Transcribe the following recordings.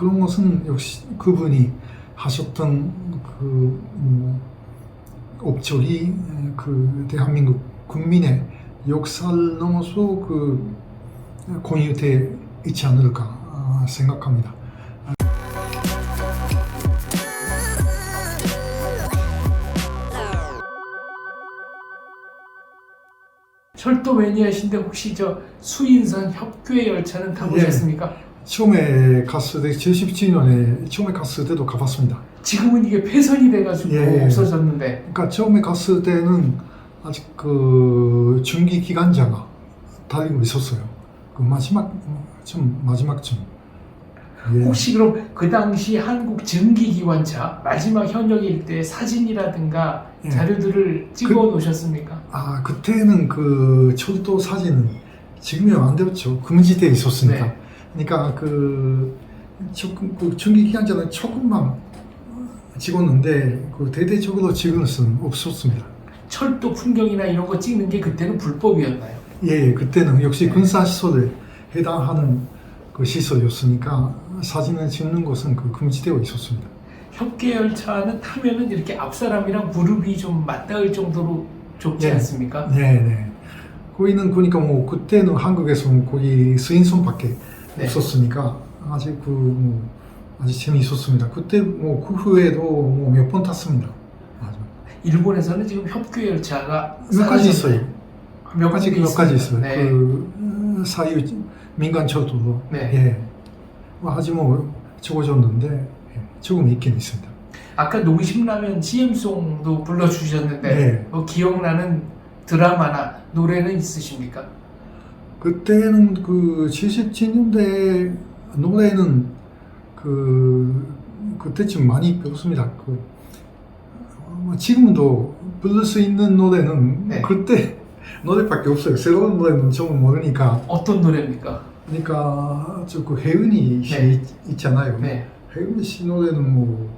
그런 것은 역시 그분이 하셨던 그 뭐, 업적이 그 대한민국 국민의 역사를 넘어서 그 공유돼 있지 않을까 아, 생각합니다. 철도 매니아신데 혹시 저 수인선 협교의 열차는 타보셨습니까? 처음에 갔을 때 77년에 처음에 갔을 때도 가봤습니다. 지금은 이게 폐선이 돼가지고 예. 없어졌는데 그러니까 처음에 갔을 때는 아직 그 중기 기관자가 달리고 있었어요. 그 마지막 좀 마지막쯤. 예. 혹시 그럼 그 당시 한국 증기기관차 마지막 현역일 때 사진이라든가 예. 자료들을 찍어 놓으셨습니까? 아 그때는 그 철도 사진은 지금이 안 되었죠. 금지돼 있었으니까. 네. 그러니까 그 그 중기 기관자는 조금만 찍었는데 그 대대적으로 찍을 수는 없었습니다. 철도 풍경이나 이런 거 찍는 게 그때는 불법이었나요? 예, 예, 그때는 역시 네. 군사 시설에 해당하는 그 시설이었으니까 사진을 찍는 것은 그 금지되어 있었습니다. 협계 열차는 타면은 이렇게 앞 사람이랑 무릎이 좀 맞닿을 정도로 좁지 예. 않습니까? 네, 네. 거기는 그러니까 뭐 그때는 한국에서는 거기 스인선밖에 네. 없었으니까 아직 그 뭐 아주 재미있었습니다. 그때 뭐 그 후에도 뭐 몇 번 탔습니다. 맞아. 일본에서는 지금 협교 열차가 몇 가지? 있어요. 몇 가지 몇 가지. 있어요. 네. 그 음, 사유 민간 철도도 네. 예. 뭐 아직 뭐 적어졌는데 예, 조금 있긴 있습니다. 아까 농심라면 CM송도 불러주셨는데 네. 뭐 기억나는 드라마나 노래는 있으십니까? 그때는 그 77년대 노래는 그 그때쯤 많이 배웠습니다. 그 어, 지금도 부를 수 있는 노래는 네. 그때 노래밖에 없어요. 새로운 노래는 좀 모르니까. 어떤 노래입니까? 그러니까 저그 혜은이 씨 네. 있잖아요. 네. 혜은 씨 노래는 뭐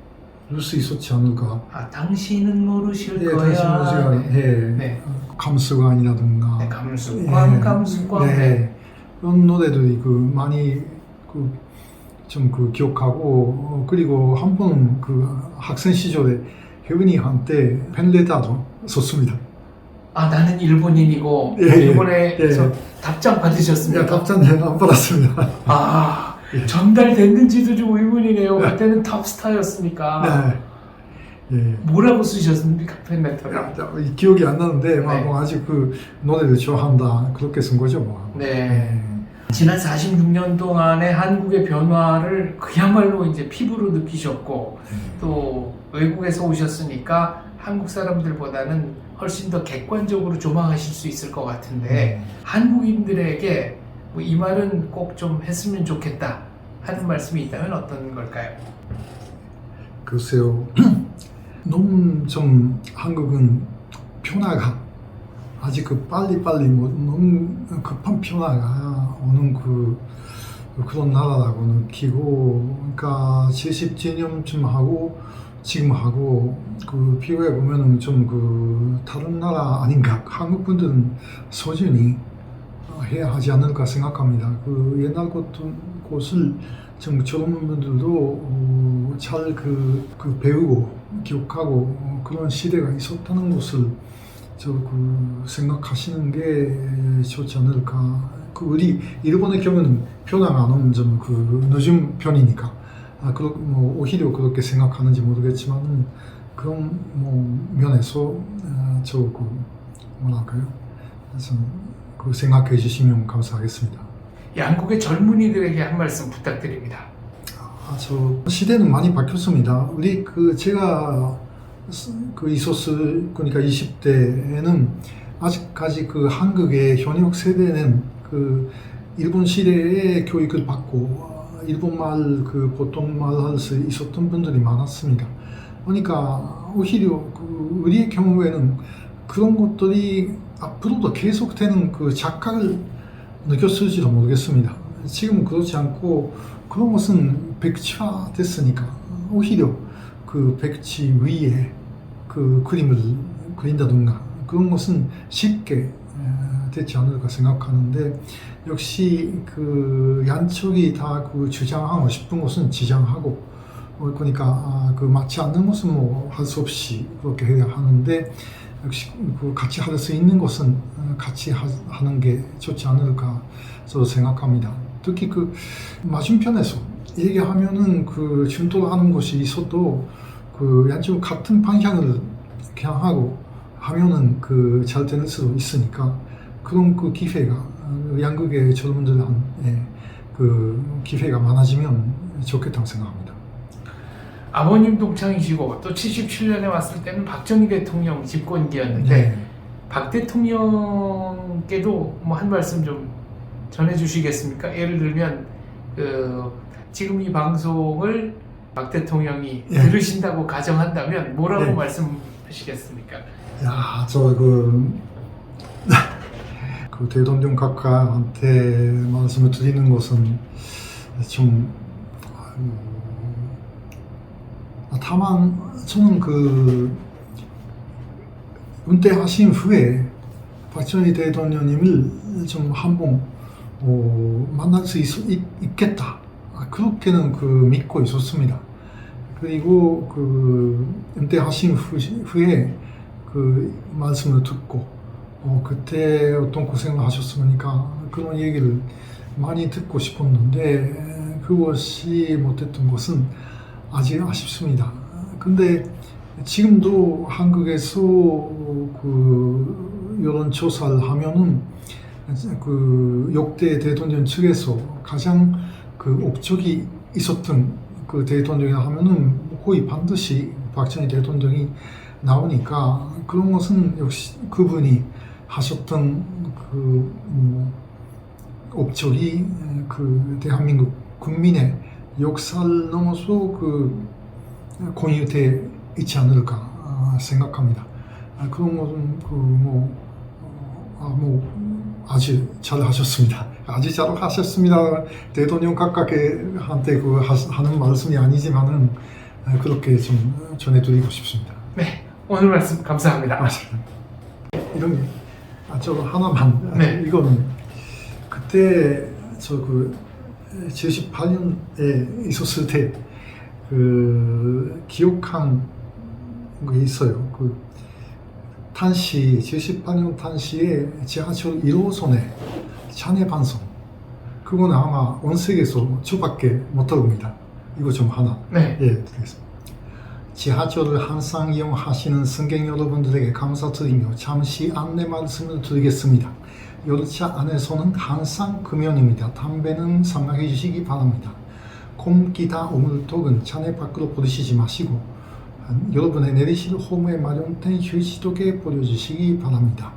부를 수 있었지 않을까. 아 당신은 모르실 예, 거야. 다시 모지가 네. 예, 네. 감수관이라든가. 네, 감수광, 예. 감수광. 네. 네. 그런 노래들이 그 많이 그좀그 기억하고 어, 그리고 한번그 학생 시절에 혜은이한테 팬레타도 썼습니다. 아 나는 일본인이고 예, 예. 일본에서 예. 답장 받으셨습니까? 야, 답장은 안 받았습니다. 아 예. 전달됐는지도 좀 의문이네요. 그때는 탑스타였으니까 네. 예. 뭐라고 쓰셨습니까 팬레터를? 이 기억이 안 나는데 막 네. 뭐 아직 그 노래를 좋아한다 그렇게 쓴 거죠 뭐. 네. 지난 46년 동안의 한국의 변화를 그야말로 이제 피부로 느끼셨고 네. 또 외국에서 오셨으니까 한국 사람들보다는 훨씬 더 객관적으로 조망하실 수 있을 것 같은데 한국인들에게 뭐이 말은 꼭 좀 했으면 좋겠다 하는 말씀이 있다면 어떤 걸까요? 글쎄요. 너무 좀 한국은 변화가 아직 그 빨리빨리 뭐 너무 급한 변화가 오는 그 그런 나라라고 느끼고 그러니까 70주년쯤 하고 지금 하고 그 비교해 보면은 좀 그 다른 나라 아닌가 한국 분들은 소중히 해야 하지 않을까 생각합니다. 그 옛날 곳, 곳을 좀 젊은 분들도 잘그 배우고 기억하고 어, 그런 시대가 있었다는 것을 저그 생각하시는 게 좋지 않을까. 그 우리 일본의 경우는 안 오는 점그 늦은 편이니까 아, 그, 뭐 오히려 그렇게 생각하는지 모르겠지만 그런 뭐 면에서 아, 저그 뭐랄까요? 그래서 그 생각해 주시면 감사하겠습니다. 양국의 젊은이들에게 한 말씀 부탁드립니다. 아, 저 시대는 많이 바뀌었습니다. 우리 그 제가 스- 그 있었을 그러니까 20대에는 아직까지 그 한국의 현역 세대는 그 일본 시대의 교육을 받고 어, 일본말 그 보통 말 할 수 있었던 분들이 많았습니다. 그러니까 오히려 그 우리의 경우에는 그런 것들이 앞으로도 계속되는 그 작가를 느꼈을지도 모르겠습니다. 지금은 그렇지 않고 그런 것은 백지화 됐으니까 오히려 그 백지 위에 그 그림을 그린다든가 그런 것은 쉽게 에, 됐지 않을까 생각하는데 역시 그 양쪽이 다 그 주장하고 싶은 것은 지장하고 어, 그러니까 아, 그 맞지 않는 것은 뭐 할 수 없이 그렇게 해야 하는데 역시 그 같이 할 수 있는 것은 어, 같이 하, 하는 게 좋지 않을까 저도 생각합니다. 특히 그 맞은편에서 얘기하면은 그 준토를 하는 것이 있어도 그 양쪽 같은 방향을 향하고 하면은 그 잘 되는 수도 있으니까 그런 그 기회가 어, 양국의 젊은들한테 그 기회가 많아지면 좋겠다고 생각합니다. 아버님 동창이시고 또 77년에 왔을 때는 박정희 대통령 집권기였는데 네. 박 대통령께도 뭐 한 말씀 좀 전해주시겠습니까? 예를 들면 그 지금 이 방송을 박 대통령이 예. 들으신다고 가정한다면 뭐라고 네. 말씀하시겠습니까? 야, 저 그, 그 대통령 각하한테 말씀을 드리는 것은 좀, 다만 저는 그 은퇴하신 후에 박정희 대통령님을 좀 한번 어, 만날 수 있, 있, 겠다 그렇게는 그 믿고 있었습니다. 그리고 그 은퇴하신 후, 후에 그 말씀을 듣고 어, 그때 어떤 고생을 하셨습니까? 그런 얘기를 많이 듣고 싶었는데 그것이 못했던 것은 아직 아쉽습니다. 근데 지금도 한국에서 그 여론조사를 하면은 그 역대 대통령 측에서 가장 그 업적이 있었던 그 대통령이 하면은 거의 반드시 박정희 대통령이 나오니까 그런 것은 역시 그분이 하셨던 그 뭐, 업적이 그 대한민국 국민의 역사를 넘어서 그 공유돼 있지 않을까 아, 생각합니다. 아, 그런 것은 그뭐 아, 뭐 아주 잘 하셨습니다. 아주 잘 하셨습니다. 대통령 각각한테 그 하- 하는 말씀이 아니지만은 아, 그렇게 좀 전해드리고 싶습니다. 네, 오늘 말씀 감사합니다. 이런 게, 아, 저 하나만. 네. 이거는 그때 저그 78년에 있었을 때 그 기억한 게 있어요. 그 탄시 78년 탄시에 지하철 1호선에 차내 반성. 그거는 아마 원색에서 저밖에 못할 겁니다. 이거 좀 하나. 네, 예, 드리겠습니다. 지하철을 항상 이용하시는 승객 여러분들에게 감사드리며 잠시 안내 말씀을 드리겠습니다. 열차 안에서는 항상 금연입니다. 담배는 삼가해 주시기 바랍니다. 곰기다 오물독은 차내 밖으로 버리시지 마시고 여러분의 내리실 호무에 마련된 휴지독에 버려주시기 바랍니다.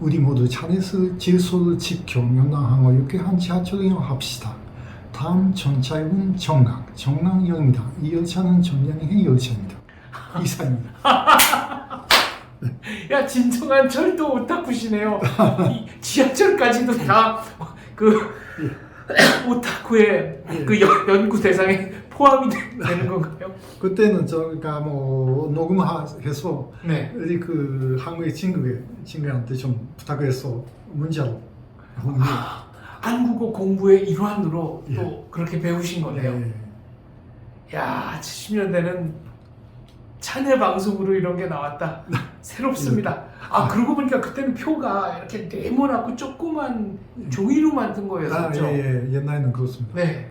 우리 모두 차내에서 질서를 지켜 명랑하고 유쾌한 지하철을 이용합시다. 다음 전차역은 정각, 정랑역입니다. 이 열차는 전량의 열차입니다. 이사입니다. 야 진정한 철도 오타쿠시네요. 이 지하철까지도 다그 오타쿠의 예. 그 연- 연구 대상에 포함이 되- 되는 건가요? 그때는 저가 뭐 녹음해서 네. 우리 그 한국의 친구에 친구한테 좀 부탁해서 문자로 아, 한국어 공부의 일환으로 예. 또 그렇게 배우신 거네요. 예. 야 70년대는 차내 방송으로 이런 게 나왔다. 새롭습니다. 아 그러고 보니까 그때는 표가 이렇게 네모나고 조그만 종이로 만든 아, 거였었죠. 예, 예. 옛날에는 그렇습니다. 네.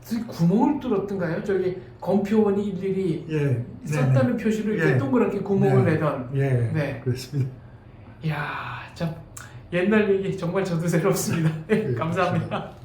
무슨 구멍을 뚫었던가요? 저기 검표원이 일일이 예. 썼다는 표시로 이렇게 예. 동그랗게 구멍을 네. 내던. 예. 네. 그렇습니다. 이야, 참 옛날 얘기 정말 저도 새롭습니다. 네, 예, 감사합니다.